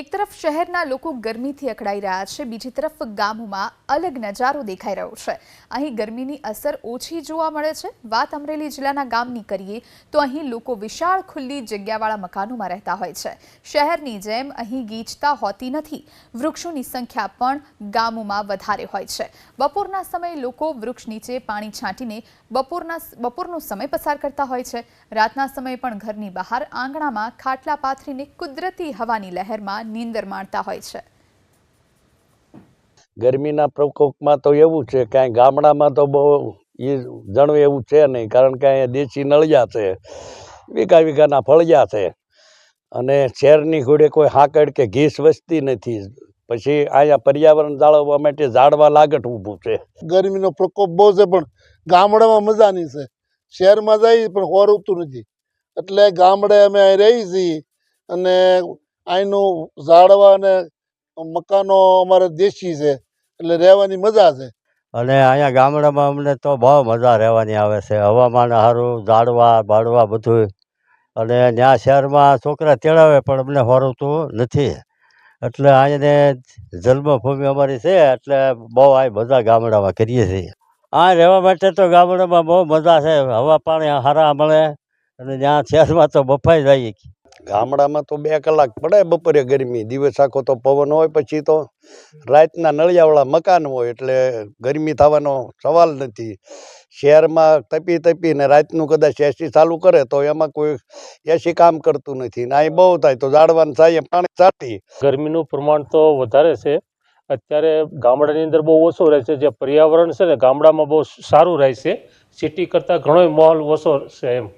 એક તરફ શહેરના લોકો ગરમીથી અકળાઈ રહ્યા છે, બીજી તરફ ગામોમાં અલગ નજારો દેખાઈ રહ્યો છે. અહીં ગરમીની અસર ઓછી જોવા મળે છે. વાત અમરેલી જિલ્લાના ગામની કરીએ તો અહીં લોકો વિશાળ ખુલ્લી જગ્યાવાળા મકાનોમાં રહેતા હોય છે. શહેરની જેમ અહીં ગીચતા હોતી નથી. વૃક્ષોની સંખ્યા પણ ગામોમાં વધારે હોય છે. બપોરના સમયે લોકો વૃક્ષ નીચે પાણી છાંટીને બપોરના બપોરનો સમય પસાર કરતા હોય છે. રાતના સમયે પણ ઘરની બહાર આંગણામાં ખાટલા પાથરીને કુદરતી હવાની લહેરમાં નીંદર માણતા હોય છે. ગરમીના પ્રકોપમાં તો એવું છે કાંઈ ગામડામાં તો બહુ એ જણવું એવું છે નહીં કારણ કે અહીંયા દેશી નળિયા છે વીઘા વીઘાના ફળિયા છે. અને શહેરની ઘોડે કોઈ હાકડ કે ઘીસ વસતી નથી. પછી અહીંયા પર્યાવરણ જાળવવા માટે ઝાડવા લાગટ ઊભું છે. ગરમીનો પ્રકોપ બહુ છે પણ ગામડામાં મજાની છે. શહેરમાં જઈએ પણ હોર ઉતું નથી. એટલે ગામડે અમે અહીં રહી છીએ અને અહીંનું ઝાડવા અને મકાનો અમારે દેશી છે, એટલે રહેવાની મજા છે. અને અહીંયા ગામડામાં અમને તો બહુ મજા રહેવાની આવે છે. હવામાન સારું, ઝાડવા બાળવા બધું અને ત્યાં શહેરમાં છોકરા તેડાવે પણ અમને હોરવતું નથી. એટલે અહીંયાને જન્મભૂમિ અમારી છે, એટલે બહુ આ મજા ગામડામાં કરીએ છીએ. આ રહેવા માટે તો ગામડામાં બહુ મજા છે. હવા પાણી સારા મળે અને ત્યાં શહેરમાં તો બફાઈ જાય. ગામડામાં તો બે કલાક પડે બપોરે ગરમી. દિવસ આખો તો પવન હોય, પછી તો રાતના નળિયાવાળા મકાન હોય એટલે ગરમી થવાનો સવાલ નથી. શહેરમાં તપી તપીને રાતનું કદાચ એસી ચાલુ કરે તો એમાં કોઈ એસી કામ કરતું નથી. ને અહીં બહુ થાય તો ઝાડવાનું થાય પાણી ચાટી ગરમીનું પ્રમાણ તો વધારે છે. અત્યારે ગામડાની અંદર બહુ ઓછું રહે છે. જે પર્યાવરણ છે ને ગામડામાં બહુ સારું રહે છે. સિટી કરતાં ઘણોય માહોલ ઓછો છે એમ